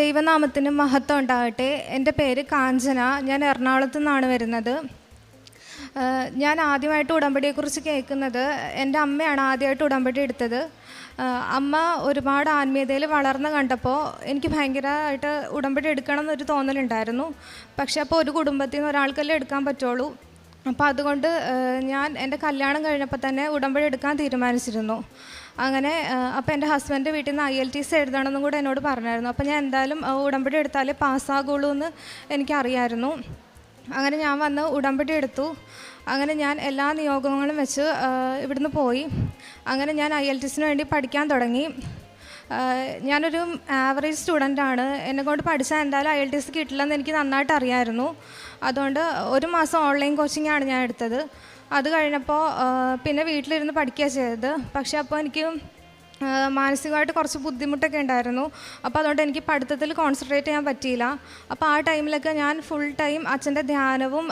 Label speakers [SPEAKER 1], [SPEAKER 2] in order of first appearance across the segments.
[SPEAKER 1] ദൈവനാമത്തിന് മഹത്വം ഉണ്ടാകട്ടെ. എന്റെ പേര് കാഞ്ചന. ഞാൻ എറണാകുളത്തു നിന്നാണ് വരുന്നത്. ഞാൻ ആദ്യമായിട്ട് ഉടമ്പടിയെക്കുറിച്ച് കേൾക്കുന്നത് എന്റെ അമ്മയാണ് ആദ്യമായിട്ട് ഉടമ്പടി എടുത്തത്. അമ്മ ഒരുപാട് ആത്മീയതയിൽ വളർന്ന് കണ്ടപ്പോൾ എനിക്ക് ഭയങ്കരമായിട്ട് ഉടമ്പടി എടുക്കണം എന്നൊരു തോന്നലുണ്ടായിരുന്നു. പക്ഷേ അപ്പോൾ ഒരു കുടുംബത്തിൽ നിന്ന് ഒരാൾക്കല്ലേ എടുക്കാൻ പറ്റുള്ളൂ. അപ്പോൾ അതുകൊണ്ട് ഞാൻ എന്റെ കല്യാണം കഴിഞ്ഞപ്പോൾ തന്നെ ഉടമ്പടി എടുക്കാൻ തീരുമാനിച്ചിരുന്നു. അങ്ങനെ അപ്പോൾ എന്റെ ഹസ്ബൻഡ് വീട്ടിൽ നിന്ന് ഐ എൽ ടി സി എഴുതണമെന്നും കൂടെ എന്നോട് പറഞ്ഞായിരുന്നു. അപ്പോൾ ഞാൻ എന്തായാലും ഉടമ്പടി എടുത്താലേ പാസ്സാകുള്ളൂ എന്ന് എനിക്കറിയായിരുന്നു. അങ്ങനെ ഞാൻ വന്ന് ഉടമ്പടി എടുത്തു. അങ്ങനെ ഞാൻ എല്ലാ നിയോഗങ്ങളും വെച്ച് ഇവിടുന്ന് പോയി. അങ്ങനെ ഞാൻ ഐ എൽ ടി സിന് വേണ്ടി പഠിക്കാൻ തുടങ്ങി. ഞാനൊരു ആവറേജ് സ്റ്റുഡന്റാണ് എന്നെ കൊണ്ട് പഠിച്ചാൽ എന്തായാലും ഐ എൽ ടി സി കിട്ടില്ലെന്ന് എനിക്ക് നന്നായിട്ട് അറിയായിരുന്നു. അതുകൊണ്ട് ഒരു മാസം ഓൺലൈൻ കോച്ചിങ്ങാണ് ഞാൻ എടുത്തത്. അത് കഴിഞ്ഞപ്പോൾ പിന്നെ വീട്ടിലിരുന്ന് പഠിക്കുക ചെയ്തത്. പക്ഷേ അപ്പോൾ എനിക്ക് മാനസികമായിട്ട് കുറച്ച് ബുദ്ധിമുട്ടൊക്കെ ഉണ്ടായിരുന്നു. അപ്പോൾ അതുകൊണ്ട് എനിക്ക് പഠിത്തത്തിൽ കോൺസെൻട്രേറ്റ് ചെയ്യാൻ പറ്റിയില്ല. അപ്പോൾ ആ ടൈമിലൊക്കെ ഞാൻ ഫുൾ ടൈം അച്ഛന്റെ ധ്യാനവും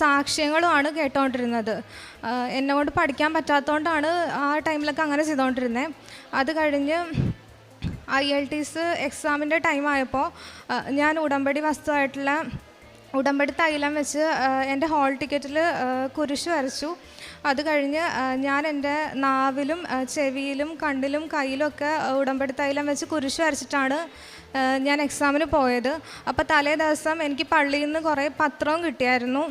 [SPEAKER 1] സാക്ഷ്യങ്ങളുമാണ് കേട്ടുകൊണ്ടിരുന്നത് എന്നെക്കൊണ്ട് എന്നെ കൊണ്ട് പഠിക്കാൻ പറ്റാത്തതുകൊണ്ടാണ് ആ ടൈമിലൊക്കെ അങ്ങനെ ചെയ്തുകൊണ്ടിരുന്നത് അത് കഴിഞ്ഞ് ഐ എൽ ടി എക്സാമിന്റെ ടൈം ആയപ്പോൾ ഞാൻ ഉടമ്പടി വസ്തുവായിട്ടുള്ള ഉടമ്പടി തൈലം വെച്ച് എന്റെ ഹോൾ ടിക്കറ്റിൽ കുരിശ് വരച്ചു. അത് കഴിഞ്ഞ് ഞാൻ എന്റെ നാവിലും ചെവിയിലും കണ്ണിലും കയ്യിലും ഒക്കെ ആ, ഉടമ്പടി തൈലം വെച്ച് കുരിശ് വരച്ചിട്ടാണ് ഞാൻ എക്സാമിന് പോയത്. അപ്പോൾ തലേ ദിവസം എനിക്ക് പള്ളിയിൽ നിന്ന് കുറേ പത്രവും കിട്ടിയായിരുന്നു.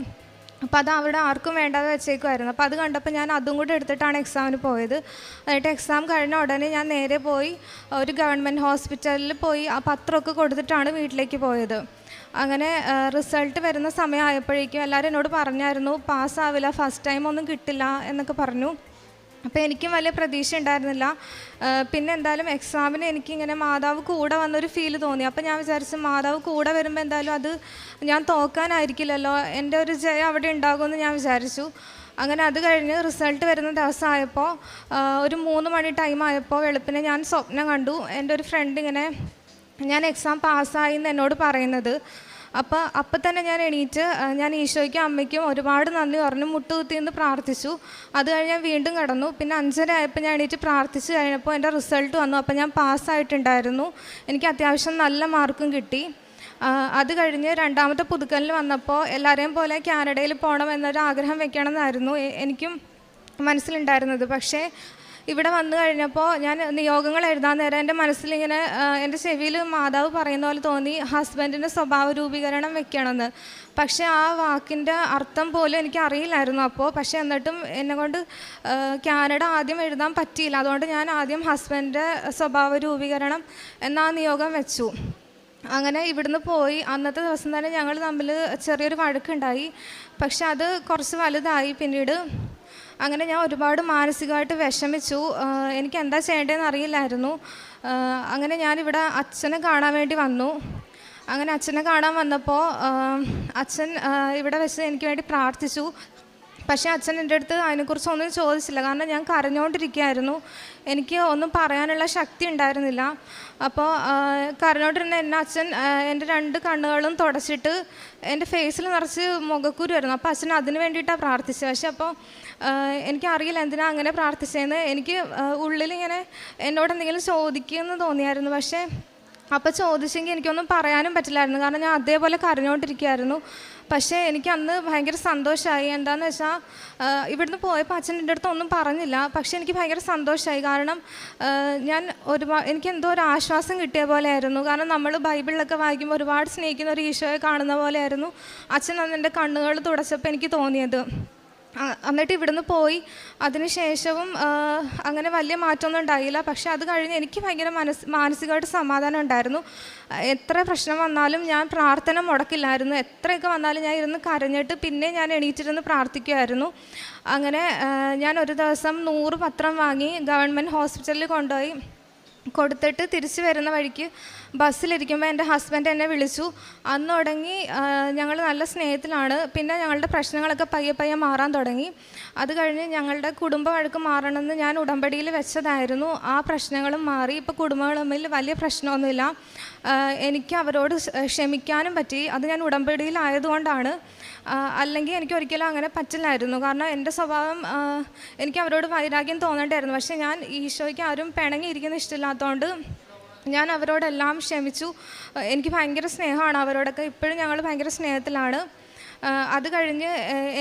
[SPEAKER 1] അപ്പോൾ അത് അവിടെ ആർക്കും വേണ്ടാതെ വെച്ചേക്കുമായിരുന്നു അപ്പോൾ അത് കണ്ടപ്പോൾ ഞാൻ അതും കൂടി എടുത്തിട്ടാണ് എക്സാമിന് പോയത്. എന്നിട്ട് എക്സാം കഴിഞ്ഞ ഉടനെ ഞാൻ നേരെ പോയി ഒരു ഗവൺമെന്റ് ഹോസ്പിറ്റലിൽ പോയി ആ പത്രമൊക്കെ കൊടുത്തിട്ടാണ് വീട്ടിലേക്ക് പോയത്. അങ്ങനെ റിസൾട്ട് വരുന്ന സമയമായപ്പോഴേക്കും എല്ലാവരും എന്നോട് പറഞ്ഞായിരുന്നു പാസ്സാവില്ല ഫസ്റ്റ് ടൈം ഒന്നും കിട്ടില്ല എന്നൊക്കെ പറഞ്ഞു. അപ്പോൾ എനിക്കും വലിയ പ്രതീക്ഷ ഉണ്ടായിരുന്നില്ല. പിന്നെ എന്തായാലും എക്സാമിന് എനിക്കിങ്ങനെ മാതാവ് കൂടെ വന്നൊരു ഫീൽ തോന്നി. അപ്പോൾ ഞാൻ വിചാരിച്ചു മാതാവ് കൂടെ വരുമ്പോൾ എന്തായാലും അത് ഞാൻ തോക്കാനായിരിക്കില്ലല്ലോ. എന്റെ ഒരു ജയം അവിടെ ഉണ്ടാകുമെന്ന് ഞാൻ വിചാരിച്ചു. അങ്ങനെ അത് കഴിഞ്ഞ് റിസൾട്ട് വരുന്ന ദിവസമായപ്പോൾ ഒരു മൂന്ന് മണി ടൈം ആയപ്പോൾ വെളുപ്പിനെ ഞാൻ സ്വപ്നം കണ്ടു. എന്റെ ഒരു ഫ്രണ്ട് ഇങ്ങനെ ഞാൻ എക്സാം പാസ്സായി എന്ന് എന്നോട് പറയുന്നത്. അപ്പോൾ അപ്പം തന്നെ ഞാൻ എണീറ്റ് ഞാൻ ഈശോയ്ക്കും അമ്മയ്ക്കും ഒരുപാട് നന്ദി പറഞ്ഞു മുട്ടുകുത്തി എന്ന് പ്രാർത്ഥിച്ചു. അത് കഴിഞ്ഞ് ഞാൻ വീണ്ടും കടന്നു. പിന്നെ അഞ്ചര ആയപ്പോൾ ഞാൻ എണീറ്റ് പ്രാർത്ഥിച്ച് കഴിഞ്ഞപ്പോൾ എന്റെ റിസൾട്ട് വന്നു. അപ്പോൾ ഞാൻ പാസ്സായിട്ടുണ്ടായിരുന്നു. എനിക്ക് അത്യാവശ്യം നല്ല മാർക്കും കിട്ടി. അത് കഴിഞ്ഞ് രണ്ടാമത്തെ പുതുക്കലിൽ വന്നപ്പോൾ എല്ലാവരെയും പോലെ കാനഡയിൽ പോകണം എന്നൊരു ആഗ്രഹം വെക്കണമെന്നായിരുന്നു എനിക്കും മനസ്സിലുണ്ടായിരുന്നത്. പക്ഷേ ഇവിടെ വന്നു കഴിഞ്ഞപ്പോൾ ഞാൻ നിയോഗങ്ങൾ എഴുതാൻ നേരം എന്റെ മനസ്സിലിങ്ങനെ എന്റെ ചെവിയിൽ മാതാവ് പറയുന്ന പോലെ തോന്നി ഹസ്ബൻഡിന്റെ സ്വഭാവ രൂപീകരണം വെക്കണമെന്ന്. പക്ഷേ ആ വാക്കിന്റെ അർത്ഥം പോലും എനിക്ക് അറിയില്ലായിരുന്നു അപ്പോൾ പക്ഷേ എന്നിട്ടും എന്നെ കൊണ്ട് ആ, കാനഡ ആദ്യം എഴുതാൻ പറ്റിയില്ല. അതുകൊണ്ട് ഞാൻ ആദ്യം ഹസ്ബൻഡിന്റെ സ്വഭാവ രൂപീകരണം എന്ന നിയോഗം വെച്ചു. അങ്ങനെ ഇവിടുന്ന് പോയി. അന്നത്തെ ദിവസം തന്നെ ഞങ്ങൾ തമ്മിൽ ചെറിയൊരു വഴക്കുണ്ടായി. പക്ഷെ അത് കുറച്ച് വലുതായി. പിന്നീട് അങ്ങനെ ഞാൻ ഒരുപാട് മാനസികമായിട്ട് വിഷമിച്ചു. എനിക്ക് എന്താ ചെയ്യേണ്ടതെന്ന് അറിയില്ലായിരുന്നു. അങ്ങനെ ഞാനിവിടെ അച്ഛനെ കാണാൻ വേണ്ടി വന്നു. അങ്ങനെ അച്ഛനെ കാണാൻ വന്നപ്പോൾ അച്ഛൻ ഇവിടെ വെച്ച് എനിക്ക് വേണ്ടി പ്രാർത്ഥിച്ചു. പക്ഷേ അച്ഛൻ എന്റെ അടുത്ത് അതിനെക്കുറിച്ച് ഒന്നും ചോദിച്ചില്ല. കാരണം ഞാൻ കരഞ്ഞുകൊണ്ടിരിക്കുകയായിരുന്നു എനിക്ക് ഒന്നും പറയാനുള്ള ശക്തി ഉണ്ടായിരുന്നില്ല. അപ്പോൾ കരഞ്ഞോണ്ടിരുന്ന എന്നെ അച്ഛൻ എന്റെ രണ്ട് കണ്ണുകളും തുടച്ചിട്ട് എന്റെ ഫേസിൽ നിറച്ച് മുഖക്കുരു ആയിരുന്നു. അപ്പോൾ അച്ഛൻ അതിന് വേണ്ടിയിട്ടാണ് പ്രാർത്ഥിച്ചത്. പക്ഷേ അപ്പോൾ എനിക്കറിയില്ല എന്തിനാ അങ്ങനെ പ്രാർത്ഥിച്ചതെന്ന് എനിക്ക് ഉള്ളിലിങ്ങനെ എന്നോട് എന്തെങ്കിലും ചോദിക്കുമെന്ന് തോന്നിയായിരുന്നു. പക്ഷേ അപ്പോൾ ചോദിച്ചെങ്കിൽ എനിക്കൊന്നും പറയാനും പറ്റില്ലായിരുന്നു. കാരണം ഞാൻ അതേപോലെ കരഞ്ഞുകൊണ്ടിരിക്കുകയായിരുന്നു പക്ഷേ എനിക്ക് അന്ന് ഭയങ്കര സന്തോഷമായി എന്താണെന്ന് വെച്ചാൽ ഇവിടുന്ന് പോയപ്പോൾ അച്ഛൻ എന്റെ അടുത്ത് ഒന്നും പറഞ്ഞില്ല. പക്ഷേ എനിക്ക് ഭയങ്കര സന്തോഷമായി കാരണം ഞാൻ ഒരുപാട് എനിക്ക് എന്തോ ഒരു ആശ്വാസം കിട്ടിയ പോലെ ആയിരുന്നു കാരണം നമ്മൾ ബൈബിളിലൊക്കെ വായിക്കുമ്പോൾ ഒരുപാട് സ്നേഹിക്കുന്ന ഒരു ഈശോയെ കാണുന്ന പോലെയായിരുന്നു അച്ഛൻ അന്ന് എന്റെ കണ്ണുകൾ തുടച്ചപ്പോൾ എനിക്ക് തോന്നിയത്. എന്നിട്ട് ഇവിടുന്ന് പോയി. അതിനുശേഷവും അങ്ങനെ വലിയ മാറ്റമൊന്നും ഉണ്ടായില്ല. പക്ഷെ അത് കഴിഞ്ഞ് എനിക്ക് ഭയങ്കര മനസ് മാനസികമായിട്ട് സമാധാനം ഉണ്ടായിരുന്നു. എത്ര പ്രശ്നം വന്നാലും ഞാൻ പ്രാർത്ഥന മുടക്കില്ലായിരുന്നു. എത്രയൊക്കെ വന്നാലും ഞാൻ ഇരുന്ന് കരഞ്ഞിട്ട് പിന്നെ ഞാൻ എണീറ്റിരുന്ന് പ്രാർത്ഥിക്കുമായിരുന്നു അങ്ങനെ ഞാൻ ഒരു ദിവസം നൂറ് പത്രം വാങ്ങി ഗവൺമെന്റ് ഹോസ്പിറ്റലിൽ കൊണ്ടുപോയി. കൊടുത്തിട്ട് തിരിച്ചു വരുന്ന വഴിക്ക് ബസ്സിലിരിക്കുമ്പോൾ എന്റെ ഹസ്ബൻഡ് എന്നെ വിളിച്ചു. അന്ന് തുടങ്ങി ഞങ്ങൾ നല്ല സ്നേഹത്തിലാണ്. പിന്നെ ഞങ്ങളുടെ പ്രശ്നങ്ങളൊക്കെ പയ്യെ പയ്യെ മാറാൻ തുടങ്ങി. അത് കഴിഞ്ഞ് ഞങ്ങളുടെ കുടുംബ വഴക്ക് മാറണമെന്ന് ഞാൻ ഉടമ്പടിയിൽ വെച്ചതായിരുന്നു. ആ പ്രശ്നങ്ങളും മാറി. ഇപ്പോൾ കുടുംബങ്ങൾ തമ്മിൽ വലിയ പ്രശ്നമൊന്നുമില്ല. എനിക്ക് അവരോട് ക്ഷമിക്കാനും പറ്റി. അത് ഞാൻ ഉടമ്പടിയിലായതുകൊണ്ടാണ് അല്ലെങ്കിൽ എനിക്ക് ഒരിക്കലും അങ്ങനെ പറ്റില്ലായിരുന്നു. കാരണം എന്റെ സ്വഭാവം എനിക്ക് അവരോട് വൈരാഗ്യം തോന്നേണ്ടായിരുന്നു പക്ഷേ ഞാൻ ഈശോയ്ക്ക് ആരും പിണങ്ങിയിരിക്കുന്ന ഇഷ്ടമില്ലാത്തതുകൊണ്ട് ഞാൻ അവരോടെല്ലാം ക്ഷമിച്ചു. എനിക്ക് ഭയങ്കര സ്നേഹമാണ് അവരോടൊക്കെ. ഇപ്പോഴും ഞങ്ങൾ ഭയങ്കര സ്നേഹത്തിലാണ്. അത് കഴിഞ്ഞ്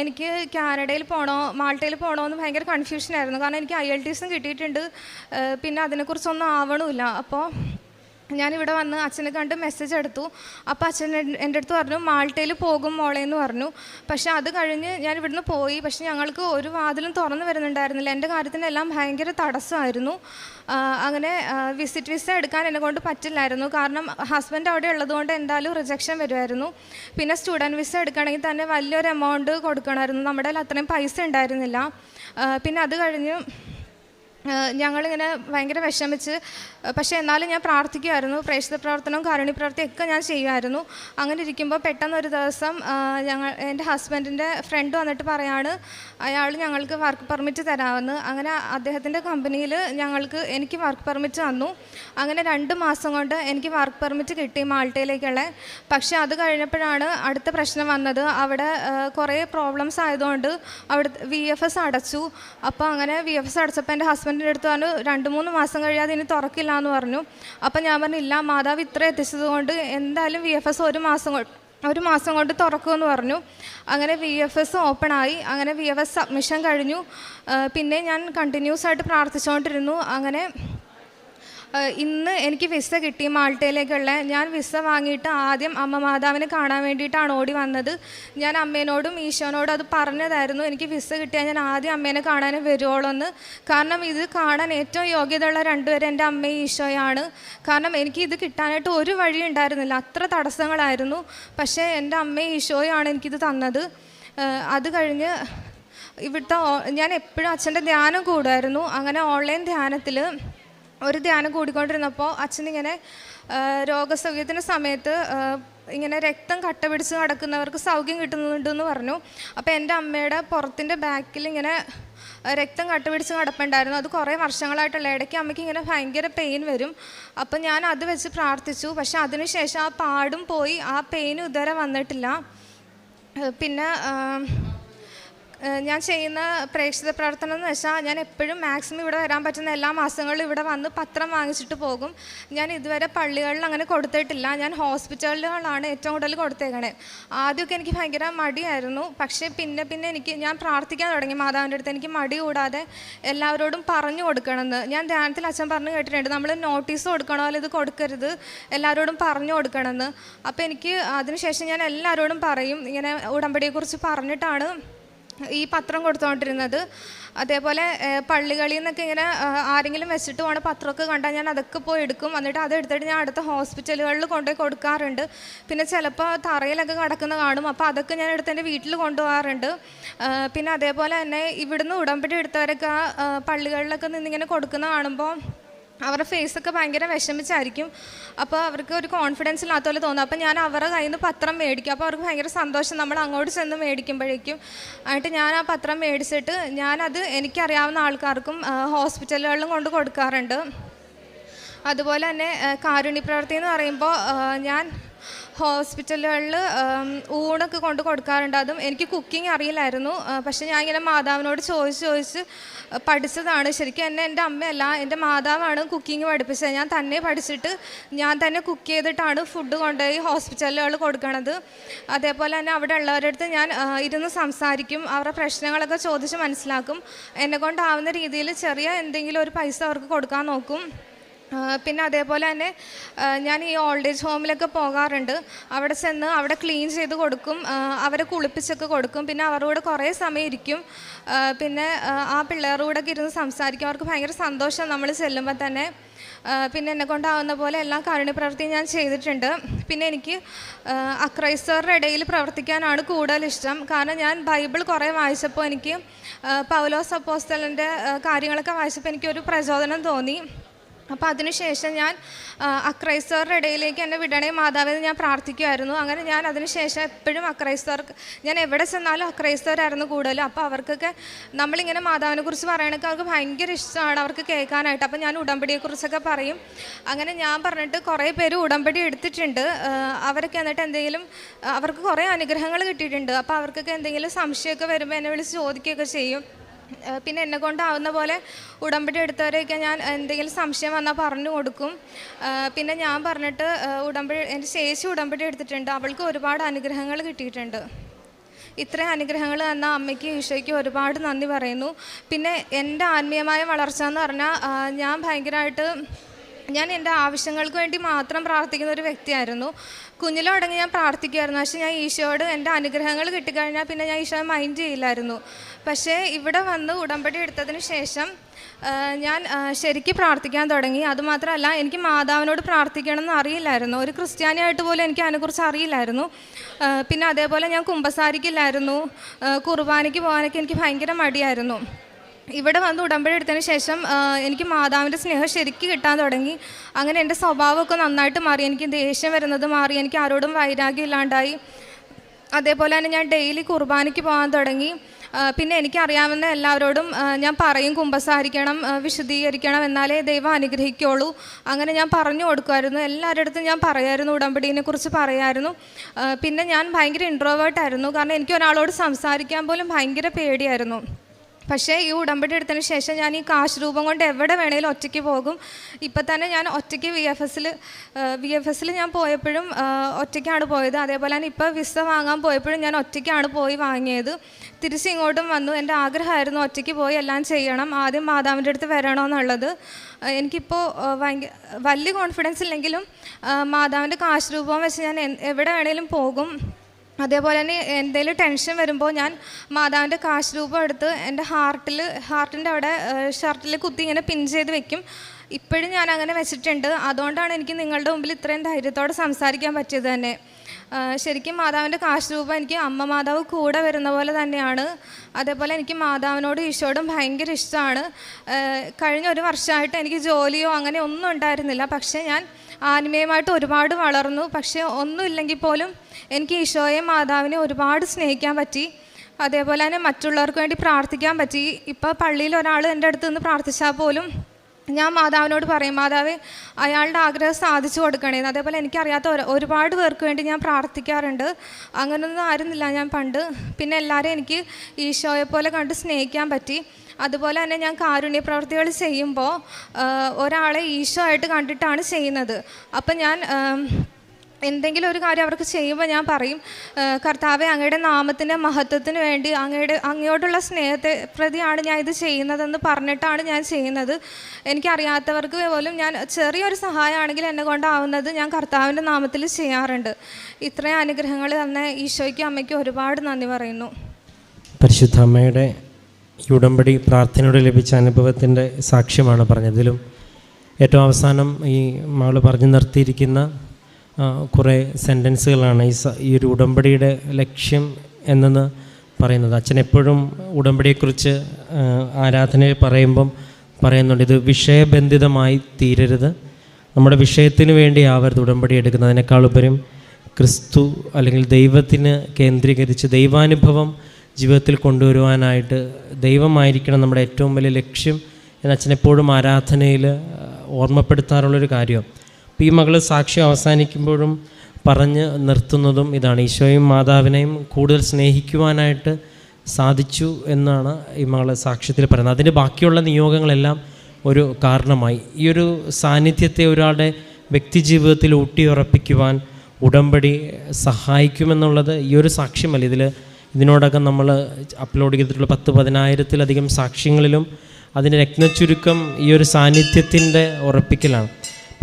[SPEAKER 1] എനിക്ക് കാനഡയിൽ പോകണോ മാൾട്ടയിൽ പോകണോ എന്ന് ഭയങ്കര കൺഫ്യൂഷനായിരുന്നു കാരണം എനിക്ക് ഐ എൽ ടി കിട്ടിയിട്ടുണ്ട്. പിന്നെ അതിനെക്കുറിച്ചൊന്നും ആവണമില്ല. അപ്പോൾ ഞാനിവിടെ വന്ന് അച്ഛനെ കണ്ട് മെസ്സേജ് എടുത്തു. അപ്പോൾ അച്ഛൻ എന്റെ അടുത്ത് പറഞ്ഞു മാൾട്ടയിൽ പോകും മോളെ എന്ന് പറഞ്ഞു. പക്ഷേ അത് കഴിഞ്ഞ് ഞാൻ ഇവിടുന്ന് പോയി. പക്ഷേ ഞങ്ങൾക്ക് ഒരു വാതിലും തുറന്നു വരുന്നുണ്ടായിരുന്നില്ല. എന്റെ കാര്യത്തിനെല്ലാം ഭയങ്കര തടസ്സമായിരുന്നു. അങ്ങനെ വിസിറ്റ് വിസ എടുക്കാൻ എന്നെ കൊണ്ട് പറ്റില്ലായിരുന്നു. കാരണം ഹസ്ബൻഡ് അവിടെ ഉള്ളതുകൊണ്ട് എന്തായാലും റിജക്ഷൻ വരുമായിരുന്നു പിന്നെ സ്റ്റുഡന്റ് വിസ എടുക്കണമെങ്കിൽ തന്നെ വലിയൊരു എമൗണ്ട് കൊടുക്കണമായിരുന്നു. നമ്മുടെ അത്രയും പൈസ ഉണ്ടായിരുന്നില്ല. പിന്നെ അത് കഴിഞ്ഞ് ഞങ്ങളിങ്ങനെ ഭയങ്കര വിഷമിച്ച് പക്ഷേ എന്നാലും ഞാൻ പ്രാർത്ഥിക്കുമായിരുന്നു പ്രേക്ഷിത പ്രവർത്തനവും കാരുണ്യ പ്രവർത്തിയും ഒക്കെ ഞാൻ ചെയ്യുമായിരുന്നു അങ്ങനെ ഇരിക്കുമ്പോൾ പെട്ടെന്ന് ഒരു ദിവസം ഞങ്ങൾ എന്റെ ഹസ്ബൻഡിന്റെ ഫ്രണ്ട് വന്നിട്ട് പറയാണ് അയാൾ ഞങ്ങൾക്ക് വർക്ക് പെർമിറ്റ് തരാമെന്ന്. അങ്ങനെ അദ്ദേഹത്തിന്റെ കമ്പനിയിൽ ഞങ്ങൾക്ക് എനിക്ക് വർക്ക് പെർമിറ്റ് തന്നു. അങ്ങനെ രണ്ട് മാസം കൊണ്ട് എനിക്ക് വർക്ക് പെർമിറ്റ് കിട്ടി മാൾട്ടയിലേക്കുള്ള. പക്ഷേ അത് കഴിഞ്ഞപ്പോഴാണ് അടുത്ത പ്രശ്നം വന്നത്. അവിടെ കുറേ പ്രോബ്ലംസ് ആയതുകൊണ്ട് അവിടെ വി എഫ് എസ് അടച്ചു. അപ്പോൾ അങ്ങനെ വി എഫ് എസ് അടച്ചപ്പോൾ എന്റെ ഹസ്ബൻഡിന്റെ അടുത്ത് പറഞ്ഞു രണ്ട് മൂന്ന് മാസം കഴിയാതെ ഇനി തുറക്കില്ല എന്ന് പറഞ്ഞു. അപ്പം ഞാൻ പറഞ്ഞു ഇല്ല മാതാവ് ഇത്ര എത്തിച്ചത് കൊണ്ട് എന്തായാലും വി എഫ് എസ് ഒരു മാസം ഒരു മാസം കൊണ്ട് തുറക്കുമെന്ന് പറഞ്ഞു. അങ്ങനെ വി എഫ് എസ് ഓപ്പൺ ആയി. അങ്ങനെ വി എഫ് എസ് സബ്മിഷൻ കഴിഞ്ഞു. പിന്നെ ഞാൻ കണ്ടിന്യൂസ് ആയിട്ട് പ്രാർത്ഥിച്ചുകൊണ്ടിരുന്നു. അങ്ങനെ ഇന്ന് എനിക്ക് വിസ കിട്ടി മാൾട്ടയിലേക്കുള്ള. ഞാൻ വിസ വാങ്ങിയിട്ട് ആദ്യം അമ്മ മാതാവിനെ കാണാൻ വേണ്ടിയിട്ടാണ് ഓടി വന്നത്. ഞാൻ അമ്മേനോടും ഈശോനോടും അത് പറഞ്ഞതായിരുന്നു. എനിക്ക് വിസ കിട്ടിയാൽ ഞാൻ ആദ്യം അമ്മേനെ കാണാൻ വരുവോളൊന്ന്. കാരണം ഇത് കാണാൻ ഏറ്റവും യോഗ്യതയുള്ള രണ്ടുപേരും എന്റെ അമ്മയും ഈശോയാണ്. കാരണം എനിക്ക് ഇത് കിട്ടാനായിട്ട് ഒരു വഴി ഉണ്ടായിരുന്നില്ല. അത്ര തടസ്സങ്ങളായിരുന്നു. പക്ഷേ എന്റെ അമ്മയും ഈശോയാണ് എനിക്കിത് തന്നത്. അത് കഴിഞ്ഞ് ഇവിടുത്തെ ഞാൻ എപ്പോഴും അച്ഛന്റെ ധ്യാനം കൂടുമായിരുന്നു. അങ്ങനെ ഓൺലൈൻ ധ്യാനത്തിൽ ഒരു ധ്യാനം കൂടിക്കൊണ്ടിരുന്നപ്പോൾ അച്ഛനിങ്ങനെ രോഗസൗഖ്യത്തിന്റെ സമയത്ത് ഇങ്ങനെ രക്തം കട്ട പിടിച്ച് നടക്കുന്നവർക്ക് സൗഖ്യം കിട്ടുന്നുണ്ടെന്ന് പറഞ്ഞു. അപ്പോൾ എന്റെ അമ്മയുടെ പുറത്തിന്റെ ബാക്കിൽ ഇങ്ങനെ രക്തം കട്ട പിടിച്ച് നടപ്പുണ്ടായിരുന്നു. അത് കുറേ വർഷങ്ങളായിട്ടുള്ള ഇടയ്ക്ക് അമ്മയ്ക്ക് ഇങ്ങനെ ഭയങ്കര പെയിൻ വരും. അപ്പം ഞാൻ അത് വെച്ച് പ്രാർത്ഥിച്ചു. പക്ഷെ അതിനുശേഷം ആ പാടും പോയി. ആ പെയിൻ ഇതുവരെ വന്നിട്ടില്ല. പിന്നെ ഞാൻ ചെയ്യുന്ന പ്രേക്ഷിത പ്രവർത്തനം എന്ന് വെച്ചാൽ ഞാൻ എപ്പോഴും മാക്സിമം ഇവിടെ വരാൻ പറ്റുന്ന എല്ലാ മാസങ്ങളിലും ഇവിടെ വന്ന് പത്രം വാങ്ങിച്ചിട്ട് പോകും. ഞാൻ ഇതുവരെ പള്ളികളിൽ അങ്ങനെ കൊടുത്തിട്ടില്ല. ഞാൻ ഹോസ്പിറ്റലുകളാണ് ഏറ്റവും കൂടുതൽ കൊടുത്തേക്കണേ. ആദ്യമൊക്കെ എനിക്ക് ഭയങ്കര മടിയായിരുന്നു. പക്ഷേ പിന്നെ പിന്നെ എനിക്ക് ഞാൻ പ്രാർത്ഥിക്കാൻ തുടങ്ങി മാതാവിന്റെ അടുത്ത്. എനിക്ക് മടി കൂടാതെ എല്ലാവരോടും പറഞ്ഞു കൊടുക്കണമെന്ന്. ഞാൻ ധ്യാനത്തിൽ അച്ഛൻ പറഞ്ഞു കേട്ടിട്ടുണ്ട്. നമ്മൾ നോട്ടീസ് കൊടുക്കണോ അല്ലെങ്കിൽ ഇത് കൊടുക്കരുത്. എല്ലാവരോടും പറഞ്ഞു കൊടുക്കണമെന്ന്. അപ്പോൾ എനിക്ക് അതിനുശേഷം ഞാൻ എല്ലാവരോടും പറയും. ഇങ്ങനെ ഉടമ്പടിയെക്കുറിച്ച് പറഞ്ഞിട്ടാണ് ഈ പത്രം കൊടുത്തുകൊണ്ടിരുന്നത് അതേപോലെ പള്ളികളിൽ നിന്നൊക്കെ ഇങ്ങനെ ആരെങ്കിലും വെച്ചിട്ട് പോണ പത്രമൊക്കെ കണ്ടാൽ ഞാൻ അതൊക്കെ പോയി എടുക്കും. എന്നിട്ട് അത് എടുത്തിട്ട് ഞാൻ അടുത്ത ഹോസ്പിറ്റലുകളിൽ കൊണ്ടുപോയി കൊടുക്കാറുണ്ട്. പിന്നെ ചിലപ്പോൾ തറയിലൊക്കെ കിടക്കുന്ന കാണും. അപ്പോൾ അതൊക്കെ ഞാൻ എടുത്ത് എന്റെ വീട്ടിൽ കൊണ്ടുപോകാറുണ്ട്. പിന്നെ അതേപോലെ തന്നെ ഇവിടുന്ന് ഉടമ്പടി എടുത്തവരൊക്കെ പള്ളികളിലൊക്കെ നിന്നിങ്ങനെ കൊടുക്കുന്ന കാണുമ്പോൾ അവരുടെ ഫേസൊക്കെ ഭയങ്കര വിഷമിച്ചായിരിക്കും. അപ്പോൾ അവർക്ക് ഒരു കോൺഫിഡൻസ് ഇല്ലാത്ത പോലെ തോന്നും. അപ്പോൾ ഞാൻ അവരുടെ കയ്യിൽ നിന്ന് പത്രം മേടിക്കും. അപ്പോൾ അവർക്ക് ഭയങ്കര സന്തോഷം. നമ്മൾ അങ്ങോട്ട് ചെന്ന് മേടിക്കുമ്പോഴേക്കും ആയിട്ട് ഞാൻ ആ പത്രം മേടിച്ചിട്ട് ഞാനത് എനിക്കറിയാവുന്ന ആൾക്കാർക്കും ഹോസ്പിറ്റലുകളിലും കൊണ്ട് കൊടുക്കാറുണ്ട്. അതുപോലെ തന്നെ കാരുണ്യ പ്രവൃത്തി എന്ന് പറയുമ്പോൾ ഞാൻ ഹോസ്പിറ്റലുകളിൽ ഊണൊക്കെ കൊണ്ട് കൊടുക്കാറുണ്ട്. അതും എനിക്ക് കുക്കിംഗ് അറിയില്ലായിരുന്നു. പക്ഷേ ഞാൻ ഇങ്ങനെ മാതാവിനോട് ചോദിച്ച് ചോദിച്ച് പഠിച്ചതാണ്. ശരിക്കും എന്നെ എന്റെ അമ്മയല്ല എന്റെ മാതാവാണ് കുക്കിംഗ് പഠിപ്പിച്ചത്. ഞാൻ തന്നെ പഠിച്ചിട്ട് ഞാൻ തന്നെ കുക്ക് ചെയ്തിട്ടാണ് ഫുഡ് കൊണ്ടുപോയി ഹോസ്പിറ്റലുകളിൽ കൊടുക്കണത്. അതേപോലെ തന്നെ അവിടെ ഉള്ളവരുടെ അടുത്ത് ഞാൻ ഇരുന്ന് സംസാരിക്കും. അവരുടെ പ്രശ്നങ്ങളൊക്കെ ചോദിച്ച് മനസ്സിലാക്കും. എന്നെ കൊണ്ടാവുന്ന രീതിയിൽ ചെറിയ എന്തെങ്കിലും ഒരു പൈസ അവർക്ക് കൊടുക്കാൻ നോക്കും. പിന്നെ അതേപോലെ തന്നെ ഞാൻ ഈ ഓൾഡ് ഏജ് ഹോമിലൊക്കെ പോകാറുണ്ട്. അവിടെ ചെന്ന് അവിടെ ക്ലീൻ ചെയ്ത് കൊടുക്കും അവരെ കുളിപ്പിച്ചൊക്കെ കൊടുക്കും. പിന്നെ അവരുടെ കുറേ സമയം ഇരിക്കും. പിന്നെ ആ, പിള്ളേരോടൊക്കെ ഇരുന്ന് സംസാരിക്കും. അവർക്ക് ഭയങ്കര സന്തോഷം നമ്മൾ ചെല്ലുമ്പോൾ തന്നെ. പിന്നെ എന്നെ കൊണ്ടാവുന്ന പോലെ എല്ലാ കാരുണ്യ പ്രവൃത്തിയും ഞാൻ ചെയ്തിട്ടുണ്ട്. പിന്നെ എനിക്ക് അക്രൈസ്തവരുടെ ഇടയിൽ പ്രവർത്തിക്കാനാണ് കൂടുതൽ ഇഷ്ടം. കാരണം ഞാൻ ബൈബിൾ കുറേ വായിച്ചപ്പോൾ എനിക്ക് പൗലോസ് അപ്പോസ്റ്റലിന്റെ കാര്യങ്ങളൊക്കെ വായിച്ചപ്പോൾ എനിക്കൊരു പ്രചോദനം തോന്നി. അപ്പോൾ അതിനുശേഷം ഞാൻ അക്രൈസ്തവരുടെ ഇടയിലേക്ക് എന്നെ വിടണേ മാതാവിനെ ഞാൻ പ്രാർത്ഥിക്കുമായിരുന്നു അങ്ങനെ ഞാൻ അതിനുശേഷം എപ്പോഴും അക്രൈസ്തവർക്ക് ഞാൻ എവിടെ ചെന്നാലും അക്രൈസ്തവരായിരുന്നു കൂടുതലും. അപ്പോൾ അവർക്കൊക്കെ നമ്മളിങ്ങനെ മാതാവിനെ കുറിച്ച് പറയണൊക്കെ അവർക്ക് ഭയങ്കര ഇഷ്ടമാണ് അവർക്ക് കേൾക്കാനായിട്ട്. അപ്പോൾ ഞാൻ ഉടമ്പടിയെക്കുറിച്ചൊക്കെ പറയും. അങ്ങനെ ഞാൻ പറഞ്ഞിട്ട് കുറേ പേര് ഉടമ്പടി എടുത്തിട്ടുണ്ട്. അവരൊക്കെ എന്നിട്ട് എന്തെങ്കിലും അവർക്ക് കുറേ അനുഗ്രഹങ്ങൾ കിട്ടിയിട്ടുണ്ട്. അപ്പോൾ അവർക്കൊക്കെ എന്തെങ്കിലും സംശയമൊക്കെ വരുമ്പോൾ എന്നെ വിളിച്ച് ചോദിക്കുകയൊക്കെ ചെയ്യും. പിന്നെ എന്നെ കൊണ്ടാവുന്ന പോലെ ഉടമ്പടി എടുത്തവരെയൊക്കെ ഞാൻ എന്തെങ്കിലും സംശയം വന്നാൽ പറഞ്ഞു കൊടുക്കും. പിന്നെ ഞാൻ പറഞ്ഞിട്ട് ഉടമ്പടി എന്റെ ചേച്ചി ഉടമ്പടി എടുത്തിട്ടുണ്ട്. അവൾക്ക് ഒരുപാട് അനുഗ്രഹങ്ങൾ കിട്ടിയിട്ടുണ്ട്. ഇത്രയും അനുഗ്രഹങ്ങൾ തന്ന അമ്മയ്ക്ക് ഈശോയ്ക്ക് ഒരുപാട് നന്ദി പറയുന്നു. പിന്നെ എന്റെ ആത്മീയമായ വളർച്ച എന്ന് പറഞ്ഞാൽ ഞാൻ ഭയങ്കരമായിട്ട് ഞാൻ എന്റെ ആവശ്യങ്ങൾക്ക് വേണ്ടി മാത്രം പ്രാർത്ഥിക്കുന്ന ഒരു വ്യക്തിയായിരുന്നു. കുഞ്ഞിലെ തുടങ്ങി ഞാൻ പ്രാർത്ഥിക്കുമായിരുന്നു. പക്ഷേ ഞാൻ ഈശോയോട് എന്റെ അനുഗ്രഹങ്ങൾ കിട്ടിക്കഴിഞ്ഞാൽ പിന്നെ ഞാൻ ഈശോയെ മൈൻഡ് ചെയ്യില്ലായിരുന്നു. പക്ഷേ ഇവിടെ വന്ന് ഉടമ്പടി എടുത്തതിന് ശേഷം ഞാൻ ശരിക്കും പ്രാർത്ഥിക്കാൻ തുടങ്ങി. അതുമാത്രമല്ല എനിക്ക് മാതാവിനോട് പ്രാർത്ഥിക്കണമെന്ന് അറിയില്ലായിരുന്നു. ഒരു ക്രിസ്ത്യാനിയായിട്ട് പോലും എനിക്ക് അതിനെക്കുറിച്ച് അറിയില്ലായിരുന്നു. പിന്നെ അതേപോലെ ഞാൻ കുമ്പസാരിക്കില്ലായിരുന്നു. കുർബാനയ്ക്ക് പോകാനൊക്കെ എനിക്ക് ഭയങ്കര മടിയായിരുന്നു. ഇവിടെ വന്ന് ഉടമ്പടി എടുത്തതിന് ശേഷം എനിക്ക് മാതാവിന്റെ സ്നേഹം ശരിക്കും കിട്ടാൻ തുടങ്ങി. അങ്ങനെ എന്റെ സ്വഭാവമൊക്കെ നന്നായിട്ട് മാറി. എനിക്ക് ദേഷ്യം വരുന്നത് മാറി. എനിക്ക് ആരോടും വൈരാഗ്യം ഇല്ലാണ്ടായി. അതേപോലെ തന്നെ ഞാൻ ഡെയിലി കുർബാനയ്ക്ക് പോകാൻ തുടങ്ങി. പിന്നെ എനിക്കറിയാവുന്ന എല്ലാവരോടും ഞാൻ പറയും കുമ്പസാരിക്കണം വിശദീകരിക്കണം എന്നാലേ ദൈവം അനുഗ്രഹിക്കുള്ളൂ അങ്ങനെ ഞാൻ പറഞ്ഞു കൊടുക്കുമായിരുന്നു. എല്ലാവരുടെ അടുത്തും ഞാൻ പറയായിരുന്നു ഉടമ്പടിയെ കുറിച്ച് പറയായിരുന്നു. പിന്നെ ഞാൻ ഭയങ്കര ഇൻട്രോവേർട്ടായിരുന്നു കാരണം എനിക്ക് ഒരാളോട് സംസാരിക്കാൻ പോലും ഭയങ്കര പേടിയായിരുന്നു. പക്ഷേ ഈ ഉടമ്പടി എടുത്തതിന് ശേഷം ഞാൻ ഈ കാശ് രൂപം കൊണ്ട് എവിടെ വേണേലും ഒറ്റയ്ക്ക് പോകും. ഇപ്പം തന്നെ ഞാൻ ഒറ്റയ്ക്ക് വി എഫ് എസിൽ വി എഫ് എസിൽ ഞാൻ പോയപ്പോഴും ഒറ്റയ്ക്കാണ് പോയത്. അതേപോലെ തന്നെ ഇപ്പോൾ വിസ വാങ്ങാൻ പോയപ്പോഴും ഞാൻ ഒറ്റയ്ക്കാണ് പോയി വാങ്ങിയത്. തിരിച്ച് ഇങ്ങോട്ടും വന്നു. എന്റെ ആഗ്രഹമായിരുന്നു ഒറ്റയ്ക്ക് പോയി എല്ലാം ചെയ്യണം. ആദ്യം മാതാവിന്റെ അടുത്ത് വരണമെന്നുള്ളത് എനിക്കിപ്പോൾ ഭയങ്കര വലിയ കോൺഫിഡൻസ് ഇല്ലെങ്കിലും മാതാവിന്റെ കാശ് രൂപം വെച്ച് ഞാൻ എവിടെ വേണേലും പോകും. അതേപോലെ തന്നെ എന്തെങ്കിലും ടെൻഷൻ വരുമ്പോൾ ഞാൻ മാതാവിന്റെ കാശ് രൂപം എടുത്ത് എന്റെ ഹാർട്ടിൽ ഹാർട്ടിന്റെ അവിടെ ഷർട്ടിൽ കുത്തി ഇങ്ങനെ പിൻ ചെയ്ത് വെക്കും. ഇപ്പോഴും ഞാൻ അങ്ങനെ വെച്ചിട്ടുണ്ട്. അതുകൊണ്ടാണ് എനിക്ക് നിങ്ങളുടെ മുമ്പിൽ ഇത്രയും ധൈര്യത്തോടെ സംസാരിക്കാൻ പറ്റിയത് തന്നെ. ശരിക്കും മാതാവിന്റെ കാശ് രൂപം എനിക്ക് അമ്മ മാതാവ് കൂടെ വരുന്ന പോലെ തന്നെയാണ്. അതേപോലെ എനിക്ക് മാതാവിനോടും ഈശോടും ഭയങ്കര ഇഷ്ടമാണ്. കഴിഞ്ഞ ഒരു വർഷമായിട്ട് എനിക്ക് ജോലിയോ അങ്ങനെ ഒന്നും ഉണ്ടായിരുന്നില്ല. പക്ഷേ ഞാൻ ആത്മീയമായിട്ട് ഒരുപാട് വളർന്നു. പക്ഷേ ഒന്നുമില്ലെങ്കിൽ പോലും എനിക്ക് ഈശോയെ മാതാവിനെ ഒരുപാട് സ്നേഹിക്കാൻ പറ്റി. അതേപോലെ തന്നെ മറ്റുള്ളവർക്ക് വേണ്ടി പ്രാർത്ഥിക്കാൻ പറ്റി. ഇപ്പോൾ പള്ളിയിൽ ഒരാൾ എന്റെ അടുത്ത് നിന്ന് പ്രാർത്ഥിച്ചാൽ പോലും ഞാൻ മാതാവിനോട് പറയും മാതാവ് അയാളുടെ ആഗ്രഹം സാധിച്ചു കൊടുക്കണേന്ന് അതേപോലെ എനിക്കറിയാത്ത ഒരു- ഒരുപാട് പേർക്ക് വേണ്ടി ഞാൻ പ്രാർത്ഥിക്കാറുണ്ട്. അങ്ങനെയൊന്നും ആയിരുന്നില്ല ഞാൻ പണ്ട്. പിന്നെ എല്ലാവരും എനിക്ക് ഈശോയെ പോലെ കണ്ട് സ്നേഹിക്കാൻ പറ്റി. അതുപോലെ തന്നെ ഞാൻ കാരുണ്യ പ്രവർത്തികൾ ചെയ്യുമ്പോൾ ഒരാളെ ഈശോ ആയിട്ട് കണ്ടിട്ടാണ് ചെയ്യുന്നത്. അപ്പം ഞാൻ എന്തെങ്കിലും ഒരു കാര്യം അവർക്ക് ചെയ്യുമ്പോൾ ഞാൻ പറയും "ആ, കർത്താവെ അങ്ങയുടെ നാമത്തിന്റെ മഹത്വത്തിന് വേണ്ടി അങ്ങയുടെ അങ്ങയോട്ടുള്ള സ്നേഹത്തെ പ്രതിയാണ് ഞാൻ ഇത് ചെയ്യുന്നതെന്ന് പറഞ്ഞിട്ടാണ് ഞാൻ ചെയ്യുന്നത്. എനിക്കറിയാത്തവർക്ക് പോലും ഞാൻ ചെറിയൊരു സഹായമാണെങ്കിൽ എന്നെ കൊണ്ടാവുന്നത് ഞാൻ കർത്താവിന്റെ നാമത്തിൽ ചെയ്യാറുണ്ട്. ഇത്രയും അനുഗ്രഹങ്ങൾ തന്നെ ഈശോയ്ക്കും അമ്മയ്ക്കും ഒരുപാട് നന്ദി പറയുന്നു.
[SPEAKER 2] പരിശുദ്ധ അമ്മയുടെ ഈ ഉടമ്പടി പ്രാർത്ഥനയോട് ലഭിച്ച അനുഭവത്തിന്റെ സാക്ഷ്യമാണ് പറഞ്ഞത് ഇതിലും ഏറ്റവും അവസാനം ഈ മകൾ പറഞ്ഞു നിർത്തിയിരിക്കുന്ന കുറേ സെന്റൻസുകളാണ് ഈ ഈ ഒരു ഉടമ്പടിയുടെ ലക്ഷ്യം എന്നെന്ന് പറയുന്നത്. അച്ഛൻ എപ്പോഴും ഉടമ്പടിയെക്കുറിച്ച് ആരാധനയിൽ പറയുമ്പം പറയുന്നുണ്ട് ഇത് വിഷയബന്ധിതമായി തീരരുത്. നമ്മുടെ വിഷയത്തിന് വേണ്ടി ആവരുത് ഉടമ്പടി എടുക്കുന്നതിനേക്കാളുപരും ക്രിസ്തു അല്ലെങ്കിൽ ദൈവത്തിന് കേന്ദ്രീകരിച്ച് ദൈവാനുഭവം ജീവിതത്തിൽ കൊണ്ടുവരുവാനായിട്ട് ദൈവമായിരിക്കണം നമ്മുടെ ഏറ്റവും വലിയ ലക്ഷ്യം എന്ന് അച്ഛനെപ്പോഴും ആരാധനയിൽ ഓർമ്മപ്പെടുത്താറുള്ളൊരു കാര്യം. അപ്പോൾ ഈ മകൾ സാക്ഷ്യം അവസാനിക്കുമ്പോഴും പറഞ്ഞ് നിർത്തുന്നതും ഇതാണ്. ഈശോയും മാതാവിനെയും കൂടുതൽ സ്നേഹിക്കുവാനായിട്ട് സാധിച്ചു എന്നാണ് ഈ മകൾ സാക്ഷ്യത്തിൽ പറയുന്നത്. അതിന്റെ ബാക്കിയുള്ള നിയോഗങ്ങളെല്ലാം ഒരു കാരണമായി. ഈ ഒരു സാന്നിധ്യത്തെ ഒരാളുടെ വ്യക്തിജീവിതത്തിൽ ഊട്ടിയുറപ്പിക്കുവാൻ ഉടമ്പടി സഹായിക്കുമെന്നുള്ളത് ഈ ഒരു സാക്ഷ്യമല്ല. ഇതിൽ ഇതിനോടകം നമ്മൾ അപ്ലോഡ് ചെയ്തിട്ടുള്ള പത്ത് പതിനായിരത്തിലധികം സാക്ഷ്യങ്ങളിലും അതിന്റെ രത്നച്ചുരുക്കം ഈ ഒരു സാന്നിധ്യത്തിന്റെ ഉറപ്പിക്കലാണ്.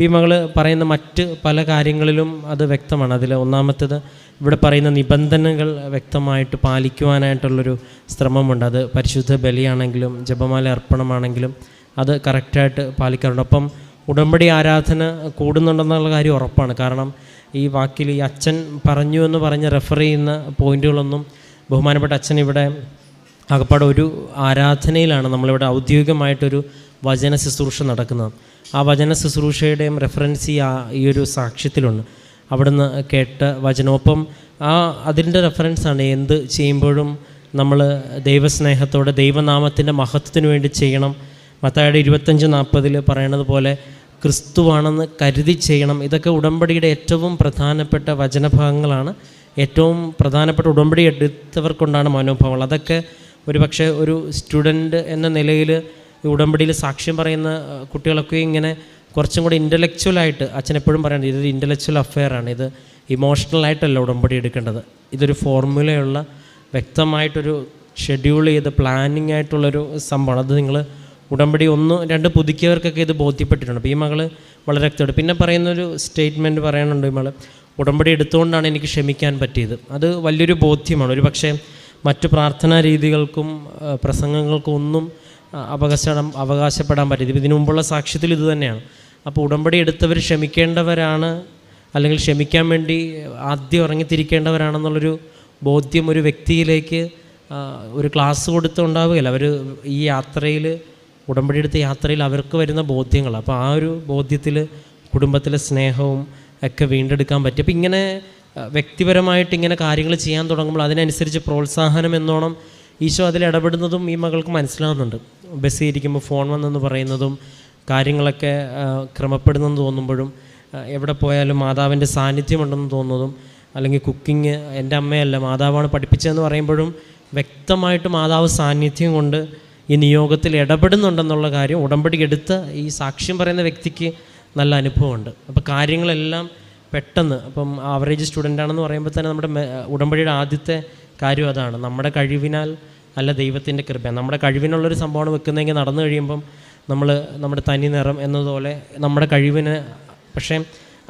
[SPEAKER 2] ഈ മകൾ പറയുന്ന മറ്റ് പല കാര്യങ്ങളിലും അത് വ്യക്തമാണ്. അതിൽ ഒന്നാമത്തേത് ഇവിടെ പറയുന്ന നിബന്ധനകൾ വ്യക്തമായിട്ട് പാലിക്കുവാനായിട്ടുള്ളൊരു ശ്രമമുണ്ട്. അത് പരിശുദ്ധ ബലിയാണെങ്കിലും ജപമാല അർപ്പണമാണെങ്കിലും അത് കറക്റ്റായിട്ട് പാലിക്കാറുണ്ട്. അപ്പം ഉടമ്പടി ആരാധന കൂടുന്നുണ്ടെന്നുള്ള കാര്യം ഉറപ്പാണ്. കാരണം ഈ വാക്കിൽ ഈ അച്ഛൻ പറഞ്ഞു എന്ന് പറഞ്ഞ് റെഫർ ചെയ്യുന്ന പോയിന്റുകളൊന്നും ബഹുമാനപ്പെട്ട അച്ഛൻ ഇവിടെ അകപ്പാട് ഒരു ആരാധനയിലാണ് നമ്മളിവിടെ ഔദ്യോഗികമായിട്ടൊരു വചന ശുശ്രൂഷ നടക്കുന്നത്. ആ വചന ശുശ്രൂഷയുടെയും റെഫറൻസ് ഈ ഒരു സാക്ഷ്യത്തിലുണ്ട്. അവിടുന്ന് കേട്ട വചനോപ്പം ആ അതിന്റെ റെഫറൻസാണ് എന്ത് ചെയ്യുമ്പോഴും നമ്മൾ ദൈവസ്നേഹത്തോടെ ദൈവനാമത്തിന്റെ മഹത്വത്തിന് വേണ്ടി ചെയ്യണം. മത്തായുടെ ഇരുപത്തഞ്ച് നാൽപ്പതിൽ പറയണത് പോലെ ക്രിസ്തുവാണെന്ന് കരുതി ചെയ്യണം. ഇതൊക്കെ ഉടമ്പടിയുടെ ഏറ്റവും പ്രധാനപ്പെട്ട വചനഭാഗങ്ങളാണ്. ഏറ്റവും പ്രധാനപ്പെട്ട ഉടമ്പടി എടുത്തവർക്കുണ്ടാണ് മനോഭാവങ്ങൾ അതൊക്കെ ഒരു പക്ഷേ ഒരു സ്റ്റുഡന്റ് എന്ന നിലയിൽ ഉടമ്പടിയിൽ സാക്ഷ്യം പറയുന്ന കുട്ടികളൊക്കെ ഇങ്ങനെ കുറച്ചും കൂടി ഇന്റലക്ച്വലായിട്ട് അച്ഛൻ എപ്പോഴും പറയുന്നത് ഇതൊരു ഇന്റലക്ച്വൽ അഫെയറാണ് ഇത് ഇമോഷണലായിട്ടല്ല ഉടമ്പടി എടുക്കേണ്ടത്. ഇതൊരു ഫോർമുലയുള്ള വ്യക്തമായിട്ടൊരു ഷെഡ്യൂൾ ചെയ്ത് പ്ലാനിങ് ആയിട്ടുള്ളൊരു സംഭവമാണ്. അത് നിങ്ങൾ ഉടമ്പടി ഒന്ന് രണ്ട് പുതുക്കിയവർക്കൊക്കെ ഇത് ബോധ്യപ്പെട്ടിട്ടുണ്ട്. അപ്പോൾ ഈ മകൾ വളരെ വ്യക്തമായിട്ട് പിന്നെ പറയുന്നൊരു സ്റ്റേറ്റ്മെന്റ് പറയാനുണ്ട് ഈ മകൾ ഉടമ്പടി എടുത്തുകൊണ്ടാണ് എനിക്ക് ക്ഷമിക്കാൻ പറ്റിയത്. അത് വലിയൊരു ബോധ്യമാണ്. ഒരു പക്ഷേ മറ്റു പ്രാർത്ഥനാ രീതികൾക്കും പ്രസംഗങ്ങൾക്കും ഒന്നും അവകാശ അവകാശം അവകാശപ്പെടാൻ പറ്റിയത് ഇതിനു മുമ്പുള്ള സാക്ഷ്യത്തിൽ ഇതുതന്നെയാണ് അപ്പോൾ ഉടമ്പടി എടുത്തവർ ക്ഷമിക്കേണ്ടവരാണ് അല്ലെങ്കിൽ ക്ഷമിക്കാൻ വേണ്ടി ആദ്യം ഇറങ്ങിത്തിരിക്കേണ്ടവരാണെന്നുള്ളൊരു ബോധ്യം ഒരു വ്യക്തിയിലേക്ക് ഒരു ക്ലാസ് കൊടുത്തുണ്ടാവുകയില്ല. അവർ ഈ യാത്രയിൽ ഉടമ്പടി എടുത്ത യാത്രയിൽ അവർക്ക് വരുന്ന ബോധ്യങ്ങൾ അപ്പോൾ ആ ഒരു ബോധ്യത്തിൽ കുടുംബത്തിലെ സ്നേഹവും ഒക്കെ വീണ്ടെടുക്കാൻ പറ്റും. അപ്പോൾ ഇങ്ങനെ വ്യക്തിപരമായിട്ട് ഇങ്ങനെ കാര്യങ്ങൾ ചെയ്യാൻ തുടങ്ങുമ്പോൾ അതിനനുസരിച്ച് പ്രോത്സാഹനം എന്നോണം ഈശോ അതിൽ ഇടപെടുന്നതും ഈ മകൾക്ക് മനസ്സിലാവുന്നുണ്ട്. ബസ്സിൽ ഇരിക്കുമ്പോൾ ഫോൺ വന്നെന്ന് പറയുന്നതും കാര്യങ്ങളൊക്കെ ക്രമപ്പെടുന്നെന്ന് തോന്നുമ്പോഴും എവിടെ പോയാലും മാതാവിന്റെ സാന്നിധ്യമുണ്ടെന്ന് തോന്നുന്നതും അല്ലെങ്കിൽ കുക്കിങ് എന്റെ അമ്മയല്ല മാതാവാണ് പഠിപ്പിച്ചതെന്ന് പറയുമ്പോഴും വ്യക്തമായിട്ട് മാതാവ് സാന്നിധ്യം കൊണ്ട് ഈ നിയോഗത്തിൽ ഇടപെടുന്നുണ്ടെന്നുള്ള കാര്യം ഉടമ്പടി എടുത്ത ഈ സാക്ഷ്യം പറയുന്ന വ്യക്തിക്ക് നല്ല അനുഭവമുണ്ട്. അപ്പോൾ കാര്യങ്ങളെല്ലാം പെട്ടെന്ന് അപ്പം ആവറേജ് സ്റ്റുഡന്റ് ആണെന്ന് പറയുമ്പോൾ തന്നെ നമ്മുടെ ഉടമ്പടിയുടെ ആദ്യത്തെ കാര്യം അതാണ്. നമ്മുടെ കഴിവിനാൽ അല്ല ദൈവത്തിന്റെ കൃപ. നമ്മുടെ കഴിവിനുള്ളൊരു സംഭവമാണ് വെക്കുന്നതെങ്കിൽ നടന്നു കഴിയുമ്പം നമ്മൾ നമ്മുടെ തനി നിറം എന്നതുപോലെ നമ്മുടെ കഴിവിന് പക്ഷേ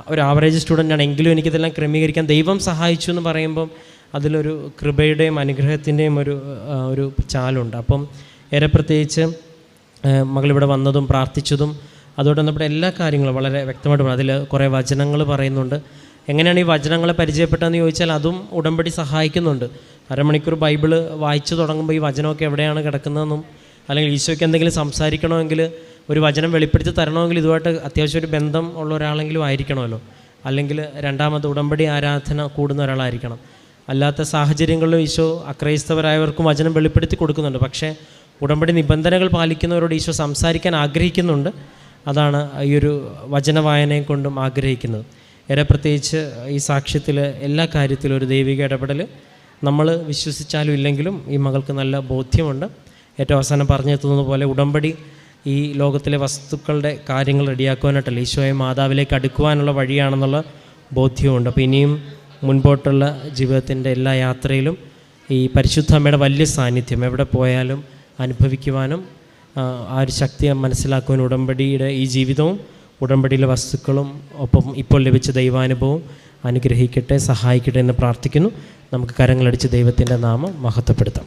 [SPEAKER 2] ഒരു ആവറേജ് സ്റ്റുഡന്റ് ആണ് എങ്കിലും എനിക്കിതെല്ലാം ക്രമീകരിക്കാൻ ദൈവം സഹായിച്ചു എന്ന് പറയുമ്പം അതിലൊരു കൃപയുടെയും അനുഗ്രഹത്തിന്റെയും ഒരു ഒരു ചാലുണ്ട്. അപ്പം ഏറെ പ്രത്യേകിച്ച് മകളിവിടെ വന്നതും പ്രാർത്ഥിച്ചതും അതോടെ നമ്മുടെ എല്ലാ കാര്യങ്ങളും വളരെ വ്യക്തമായിട്ട് അതിൽ കുറേ വചനങ്ങൾ പറയുന്നുണ്ട്. എങ്ങനെയാണ് ഈ വചനങ്ങളെ പരിചയപ്പെട്ടതെന്ന് ചോദിച്ചാൽ അതും ഉടമ്പടി സഹായിക്കുന്നുണ്ട്. അരമണിക്കൂർ ബൈബിൾ വായിച്ചു തുടങ്ങുമ്പോൾ ഈ വചനമൊക്കെ എവിടെയാണ് കിടക്കുന്നതെന്നും അല്ലെങ്കിൽ ഈശോയ്ക്ക് എന്തെങ്കിലും സംസാരിക്കണമെങ്കിൽ ഒരു വചനം വെളിപ്പെടുത്തി തരണമെങ്കിൽ ഇതുമായിട്ട് അത്യാവശ്യം ഒരു ബന്ധം ഉള്ള ഒരാളെങ്കിലും ആയിരിക്കണമല്ലോ. അല്ലെങ്കിൽ രണ്ടാമത് ഉടമ്പടി ആരാധന കൂടുന്ന ഒരാളായിരിക്കണം. അല്ലാത്ത സാഹചര്യങ്ങളിലും ഈശോ അക്രൈസ്തവരായവർക്കും വചനം വെളിപ്പെടുത്തി കൊടുക്കുന്നുണ്ട്. പക്ഷേ ഉടമ്പടി നിബന്ധനകൾ പാലിക്കുന്നവരോട് ഈശോ സംസാരിക്കാൻ ആഗ്രഹിക്കുന്നുണ്ട്. അതാണ് ഈ ഒരു വചന വായനയും കൊണ്ടും ആഗ്രഹിക്കുന്നത്. ഏറെ പ്രത്യേകിച്ച് ഈ സാക്ഷ്യത്തിൽ എല്ലാ കാര്യത്തിലും ഒരു ദൈവിക ഇടപെടൽ നമ്മൾ വിശ്വസിച്ചാലും ഇല്ലെങ്കിലും ഈ മകൾക്ക് നല്ല ബോധ്യമുണ്ട്. ഏറ്റവും അവസാനം പറഞ്ഞെത്തുന്നത് പോലെ ഉടമ്പടി ഈ ലോകത്തിലെ വസ്തുക്കളുടെ കാര്യങ്ങൾ റെഡിയാക്കുവാനായിട്ടല്ല ഈശോയെ മാതാവിലേക്ക് അടുക്കുവാനുള്ള വഴിയാണെന്നുള്ള ബോധ്യമുണ്ട് അപ്പോൾ ഇനിയും മുൻപോട്ടുള്ള ജീവിതത്തിന്റെ എല്ലാ യാത്രയിലും ഈ പരിശുദ്ധ അമ്മയുടെ വലിയ സാന്നിധ്യം എവിടെ പോയാലും അനുഭവിക്കുവാനും ആ ഒരു ശക്തിയെ മനസ്സിലാക്കുവാൻ ഉടമ്പടിയുടെ ഈ ജീവിതവും ഉടമ്പടിയിലെ വസ്തുക്കളും ഒപ്പം ഇപ്പോൾ ലഭിച്ച ദൈവാനുഭവവും അനുഗ്രഹിക്കട്ടെ സഹായിക്കട്ടെ എന്ന് പ്രാർത്ഥിക്കുന്നു. നമുക്ക് കരങ്ങളടിച്ച് ദൈവത്തിന്റെ നാമം മഹത്വപ്പെടുത്താം.